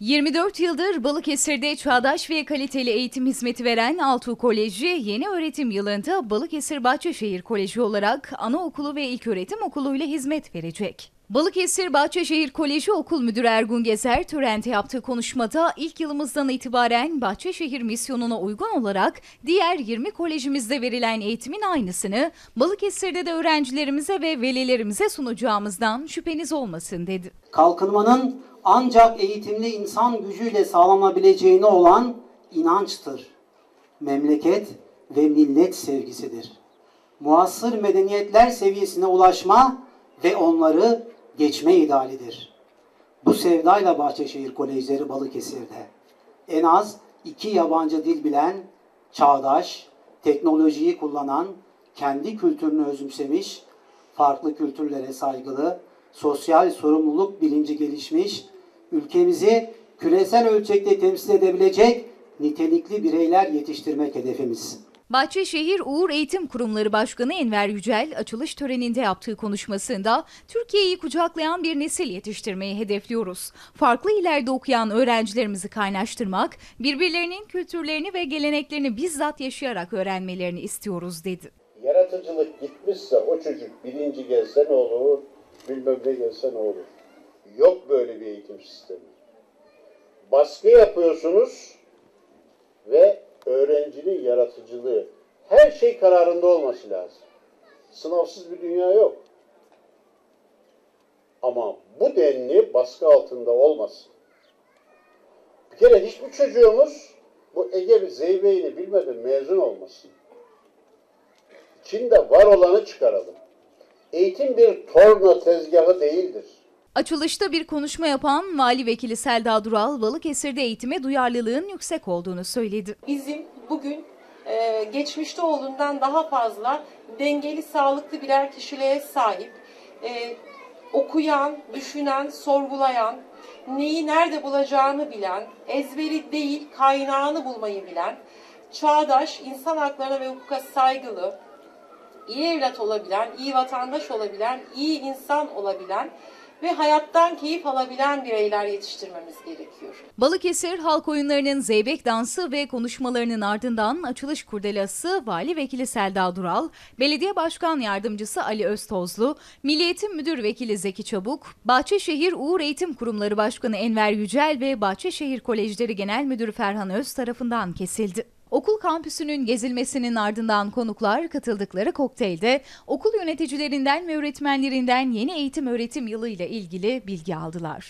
24 yıldır Balıkesir'de çağdaş ve kaliteli eğitim hizmeti veren Altuğ Koleji yeni öğretim yılında Balıkesir Bahçeşehir Koleji olarak anaokulu ve ilköğretim okulu ile hizmet verecek. Balıkesir Bahçeşehir Koleji Okul Müdürü Ergun Gezer törende yaptığı konuşmada ilk yılımızdan itibaren Bahçeşehir misyonuna uygun olarak diğer 20 kolejimizde verilen eğitimin aynısını Balıkesir'de de öğrencilerimize ve velilerimize sunacağımızdan şüpheniz olmasın dedi. kalkınmanın ancak eğitimli insan gücüyle sağlanabileceğine olan inançtır. Memleket ve millet sevgisidir. Muasır medeniyetler seviyesine ulaşma ve onları geçme idealidir. Bu sevdayla Bahçeşehir Kolejleri Balıkesir'de en az iki yabancı dil bilen, çağdaş, teknolojiyi kullanan, kendi kültürünü özümsemiş, farklı kültürlere saygılı, sosyal sorumluluk bilinci gelişmiş, ülkemizi küresel ölçekte temsil edebilecek nitelikli bireyler yetiştirmek hedefimiz. Bahçeşehir Uğur Eğitim Kurumları Başkanı Enver Yücel açılış töreninde yaptığı konuşmasında Türkiye'yi kucaklayan bir nesil yetiştirmeyi hedefliyoruz. Farklı illerde okuyan öğrencilerimizi kaynaştırmak, birbirlerinin kültürlerini ve geleneklerini bizzat yaşayarak öğrenmelerini istiyoruz dedi. Yaratıcılık gitmişse o çocuk birinci gelse ne olur, bilmem ne gelse ne olur. Yok böyle bir eğitim sistemi. Baskı yapıyorsunuz ve öğrencinin yaratıcılığı, her şey kararında olması lazım. Sınavsız bir dünya yok. Ama bu denli baskı altında olmasın. Bir kere hiçbir çocuğumuz bu Ege Zeybe'ini bilmeden mezun olmasın. İçinde var olanı çıkaralım. Eğitim bir torna tezgahı değildir. Açılışta bir konuşma yapan Vali Vekili Selda Dural, Balıkesir'de eğitime duyarlılığın yüksek olduğunu söyledi. Bizim bugün e, geçmişte olduğundan daha fazla dengeli, sağlıklı birer kişiliğe sahip, e, okuyan, düşünen, sorgulayan, neyi nerede bulacağını bilen, ezberi değil kaynağını bulmayı bilen, çağdaş, insan haklarına ve hukuka saygılı, iyi evlat olabilen, iyi vatandaş olabilen, iyi insan olabilen ve hayattan keyif alabilen bireyler yetiştirmemiz gerekiyor. Balıkesir halk oyunlarının zeybek dansı ve konuşmalarının ardından açılış kurdelası Vali Vekili Selda Dural, Belediye Başkan Yardımcısı Ali Öztozlu, Milli Eğitim Müdür Vekili Zeki Çabuk, Bahçeşehir Uğur Eğitim Kurumları Başkanı Enver Yücel ve Bahçeşehir Kolejleri Genel Müdürü Ferhan Öz tarafından kesildi. Okul kampüsünün gezilmesinin ardından konuklar katıldıkları kokteylde okul yöneticilerinden ve öğretmenlerinden yeni eğitim öğretim yılı ile ilgili bilgi aldılar.